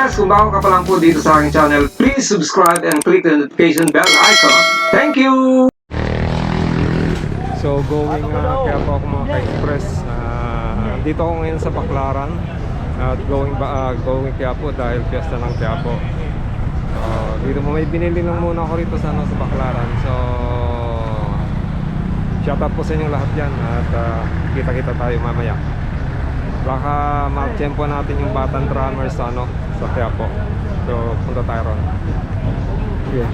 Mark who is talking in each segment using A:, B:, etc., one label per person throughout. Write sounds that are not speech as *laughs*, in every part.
A: ka-express, kung bago ka pa lang po dito sa aking channel, please subscribe and click the notification bell icon. Thank you! So going uh, kaya po ako mga ka-express. Uh, dito ako ngayon sa Baclaran at going ba uh, going Quiapo dahil fiesta ng Quiapo. Uh, dito mo may binili lang muna ako rito sa ano sa Baclaran. So shout out po sa inyong lahat diyan at uh, kita-kita tayo mamaya. Baka ma-tempo natin yung Batan Drummers ano sa Quiapo. So punta tayo ron. Yeah.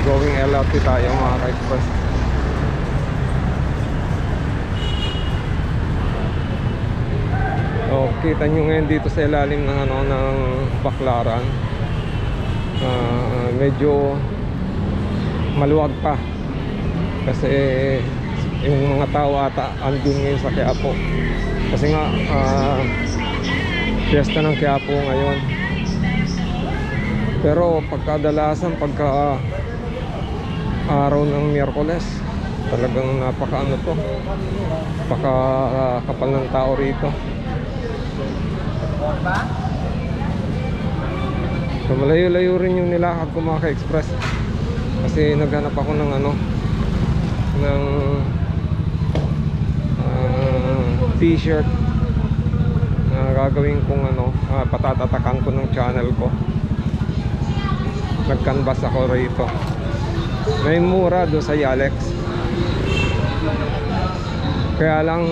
A: Going LRT tayo mga ka-express. So, kita nyo ngayon dito sa ilalim ng ano ng Baklaran. Ah, medyo maluwag pa. Kasi yung mga tao ata andun ngayon sa Quiapo. Kasi nga ah, fiesta ng Quiapo ngayon. Pero pagkadalasan pagka araw ng Miyerkules talagang napaka ano to napaka ah, kapal ng tao rito so malayo-layo rin yung nilakad ko mga ka-express kasi naghanap ako ng ano ng ah, t-shirt na gagawin kong ano ah, patatatakan ko ng channel ko. Nag-canvas ako rito. May mura doon sa Yalex. Kaya lang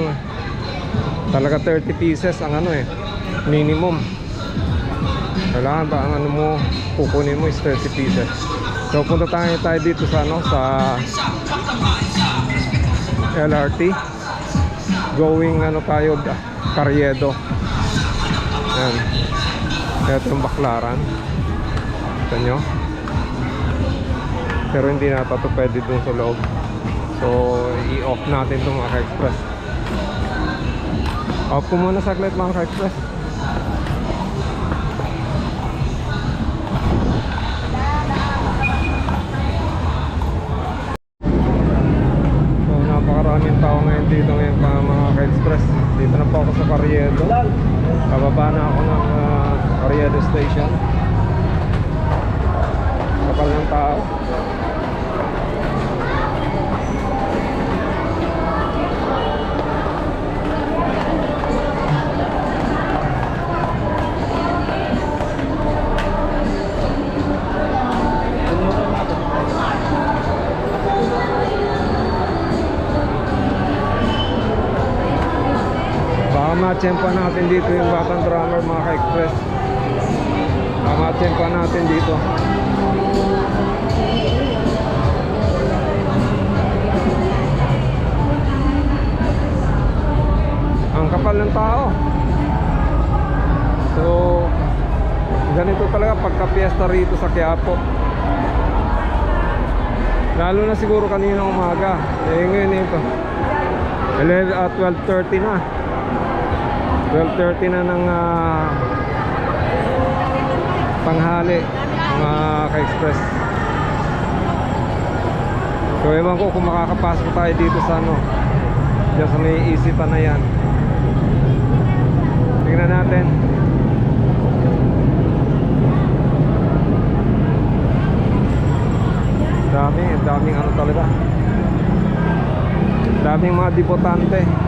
A: talaga 30 pieces ang ano eh minimum. Kailangan ba ang ano mo kukunin mo is 30 pieces so punta tayo tayo dito sa ano sa LRT going ano tayo Carriedo. Yan ito yung baklaran ito nyo. Pero hindi na ito pwede dun sa loob. So i-off natin itong mga ka-express off ko muna saglit mga ka-express tao ngayon dito ngayon pa mga ka-express. Dito na po ako sa Carriedo kababa na ako ng uh, Carriedo station. Kapal ng tao Baka matsempa natin dito yung batang drummer mga ka-express. Baka matsempa natin dito. Ang kapal ng tao. So, ganito talaga pagka fiesta rito sa Quiapo. Lalo na siguro kanina umaga. Eh ngayon ito. 11 at 12.30 na 12.30 na ng ah, tanghali mga ka-express. So ewan ko kung makakapasok tayo dito sa ano dyan sa may isipan na yan. Tingnan natin. Dami daming ano talaga. Daming mga debutante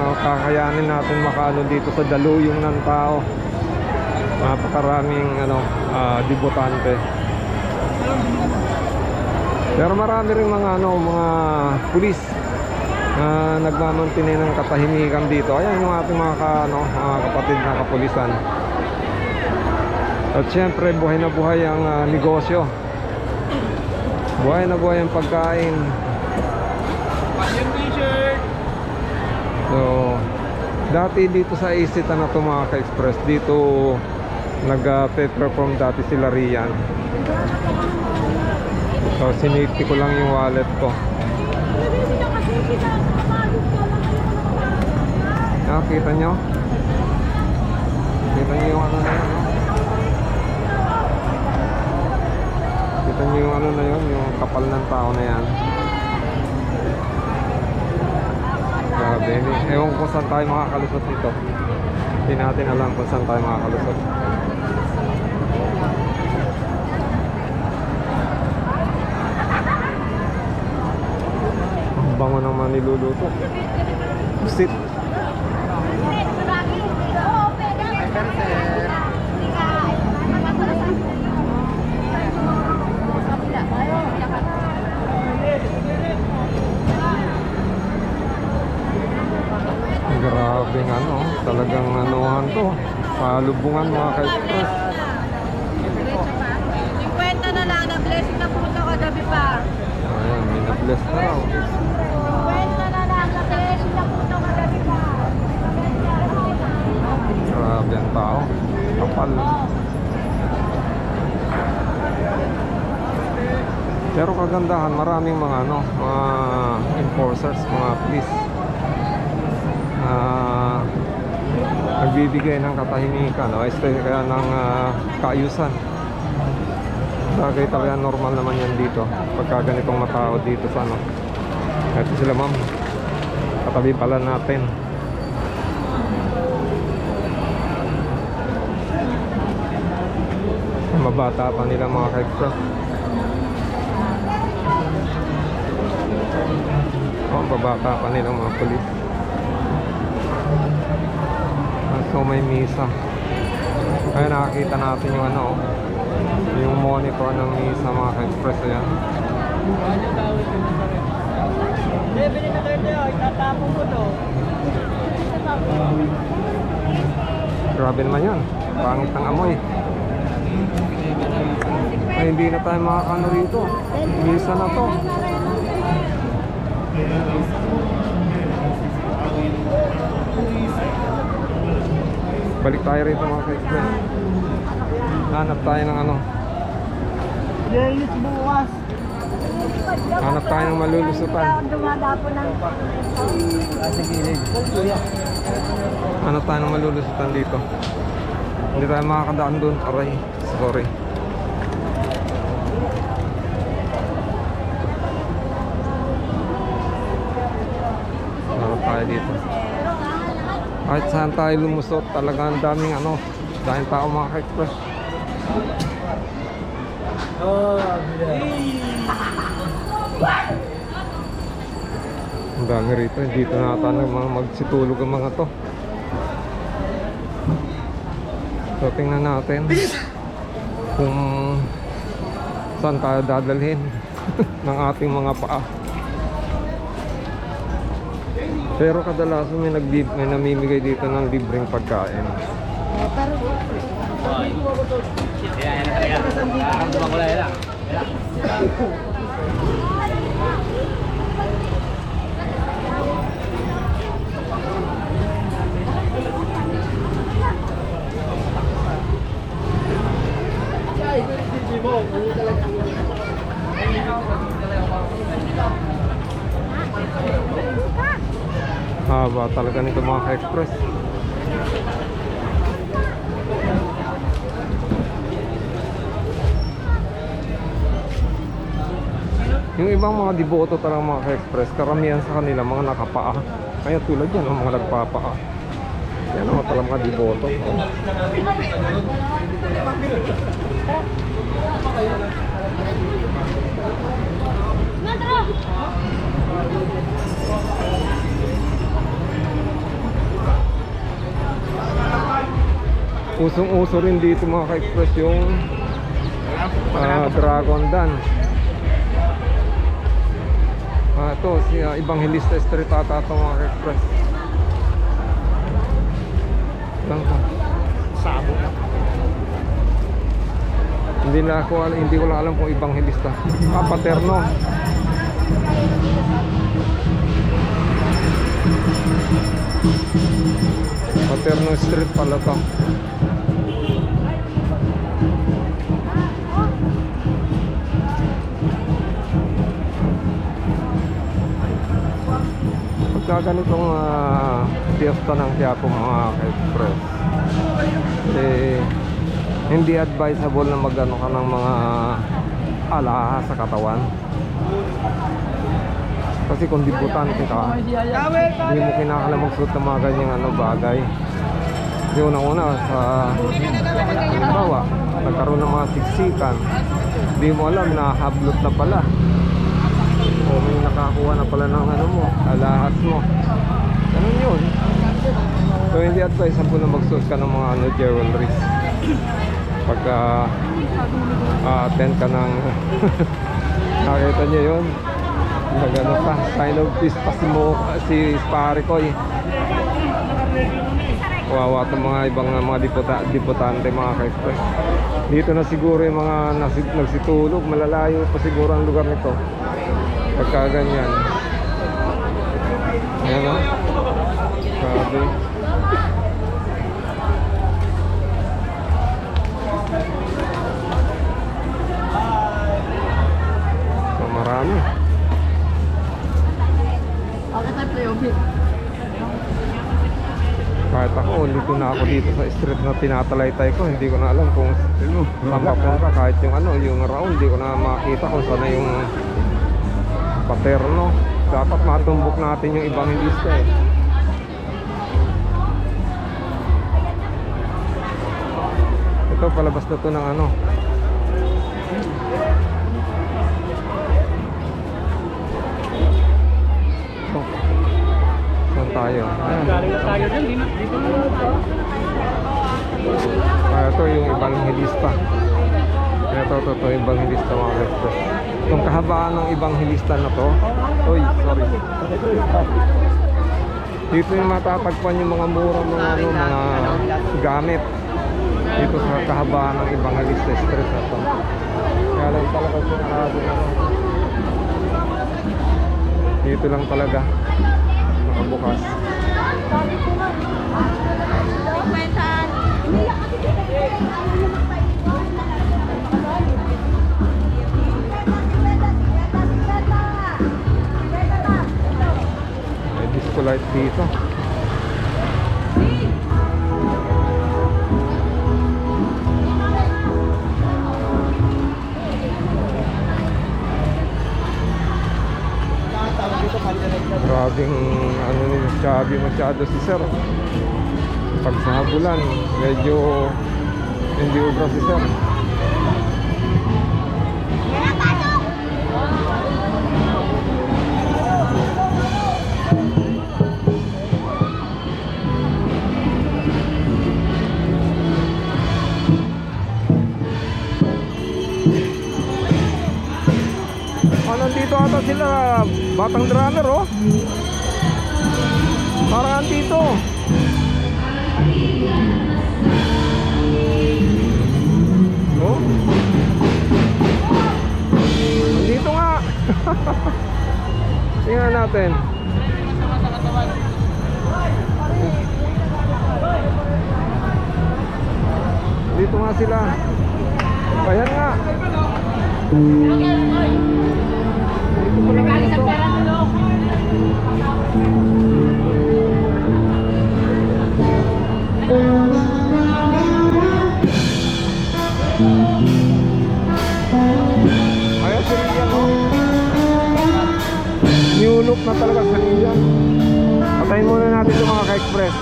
A: uh, kakayanin natin makaano dito sa daluyong ng tao Napakaraming ano, ah, debutante Pero marami rin mga ano, mga pulis na nagmamantine ng katahimikan dito. Ayan yung ating mga, ka, ano, mga kapatid na kapulisan. At syempre, buhay na buhay ang ah, negosyo. Buhay na buhay ang pagkain. So, dati dito sa Isita na to mga ka-express, dito nag-perform dati sila Rian. So, sinipti ko lang yung wallet ko. Nakita nyo? Kita nyo yung ano na yun? Kita nyo yung ano na yun? Yung kapal ng tao na yan. Grabe. Hindi- Ewan ko saan tayo makakalusot dito. Hindi natin alam kung saan tayo makakalusot. Ang bango naman niluluto. Sit. Grabe nga ano, talagang anuhan to. Palubungan mga ka-express.
B: 50 na lang, na-blessing na po ito kagabi pa.
A: Ayan, may na-bless na raw.
B: 50 na lang, na-blessing na po ito kagabi pa.
A: Grabe ang tao. Kapal. Pero kagandahan, maraming mga ano, mga enforcers, mga police. Ah, nagbibigay ng katahimikan, o este kaya ng ah, kaayusan. Bagay talaga normal naman yan dito. Pagka ganitong matao dito sa ano. Ito sila ma'am. Katabi pala natin. Mabata pa nila mga ka-extra. Oh, babata pa nila mga polis. Ah, So may misa. Kaya nakakita natin yung ano, yung monitor ng misa mga ka-express. Ayan.
C: Bibili na kayo tayo, itatapon ko to.
A: Grabe naman yun. Pangit ng amoy. Ay, hindi na tayo makakano rito. Misa na to. Balik tayo rito mga ka-express. Hanap tayo ng ano.
C: Linis bukas.
A: Hanap tayo ng malulusutan.
B: Dumadapo ng
C: gilid.
A: Hanap tayo ng malulusutan dito. Hindi tayo makakadaan doon. Aray. Sorry. Hanap tayo dito. Kahit saan tayo lumusot, talaga ang daming ano, daming tao mga ka-express. Ang dami rito, dito na mga magsitulog ang mga to. So tingnan natin kung saan tayo dadalhin *laughs* ng ating mga paa. Pero kadalasan may, nagbib may namimigay dito ng libreng pagkain. Haba talaga nito mga ka-express. Yung ibang mga diboto talaga mga ka-express, karamihan sa kanila mga nakapaa. Kaya tulad yan, ang mga nagpapaa. Yan ang talaga mga diboto. Usong-uso rin dito mga ka-express yung ah, Dragon Dance. Ah, ito, si ah, Evangelista Street ata ito mga express. Lang to.
C: Sabo.
A: Hindi na ako hindi ko lang alam kung Evangelista. *laughs* Ah, Paterno. Paterno Street pala to. Pagka ganitong uh, fiesta ng Quiapo mga ka-express. Eh, hindi advisable na magano ka ng mga alahas sa katawan. Kasi kung debutante ka hindi mo kinakala magsuot ng mga ganyang ano bagay. Kasi unang-una sa halimbawa nagkaroon ng mga siksikan hindi mo alam nahablot na pala o may nakakuha na pala ng ano mo alahas mo. Ganun yun. So hindi advisable na magsuot ka ng mga ano, jewelries. *clears throat* Pagka ah, attend ka ng *laughs* Nakita niyo yun? Nagano pa Sign of peace pa si, Mo, si pare ko eh. Kawawa itong mga ibang mga diputa, diputante mga ka-express. Dito na siguro yung mga nasi, nagsitulog Malalayo pa siguro ang lugar nito Pagka ganyan Ayan o Grabe So, marami. Kahit ako, lito na ako dito sa street na tinatalaytay ko. Hindi ko na alam kung saan papunta. Kahit yung ano, yung round, hindi ko na makita kung saan na yung paterno. Dapat matumbok natin yung ibang lista eh. Ito, palabas na to ng ano. Ito. Saan tayo? Ayan.
C: Galing na tayo dyan. Dito, dito na lang ito.
A: Ah, ito yung Evangelista. Ito, ito, ito, Evangelista mga express. Itong kahabaan ng Evangelista na to. Uy, sorry. Dito yung matatagpuan yung mga murang mga ano, mga gamit. Dito sa kahabaan ng Evangelista Street na to. Kaya lang talaga sinarado na to. Dito lang talaga. Nakabukas. May disco light dito. Grabing ano ni Chabi masyado si Sir. Pag sa habulan, medyo hindi ubra si Sir. Nandito ata sila, batang drummer oh. Parang andito. Oh. Andito nga. *laughs* Tingnan natin. Dito nga sila. Ayan nga. Ayan si Rian oh. New look na talaga sa Rian. Patayin muna natin ito mga ka-express.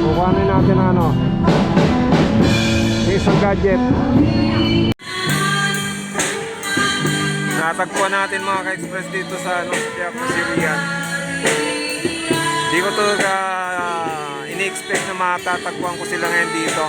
A: Kukuhanin natin ano. Yung isang gadget. Natagpuan natin mga ka-express dito sa ano, Quiapo, Sirian. Hindi ko to uh, ini-expect na matatagpuan ko sila ngayon dito.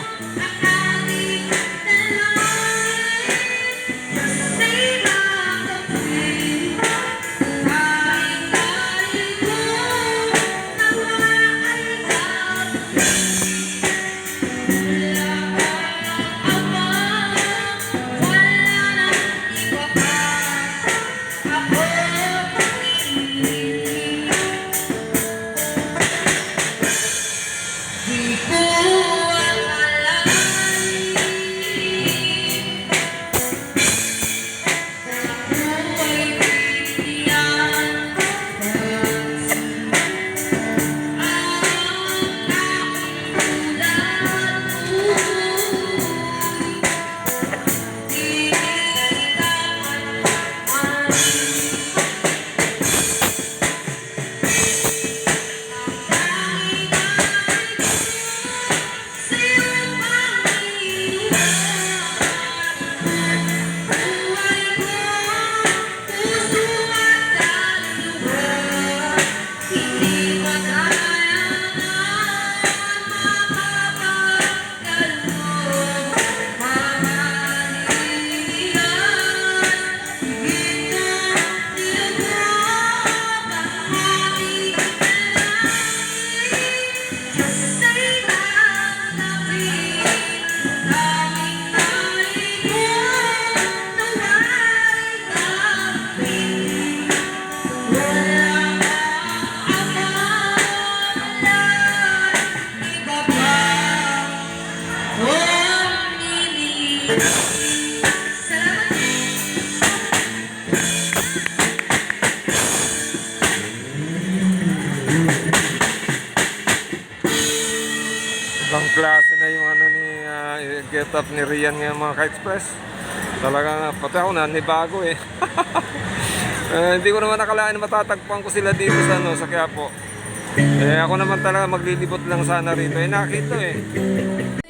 A: Ibang klase na yung ano ni ah, get up ni Rian ngayon mga ka-express. Talaga pati ako nanibago eh. *laughs* Eh, hindi ko naman nakalaan na matatagpuan ko sila dito sa ano sa Quiapo. Eh ako naman talaga maglilibot lang sana rito. Eh nakita eh.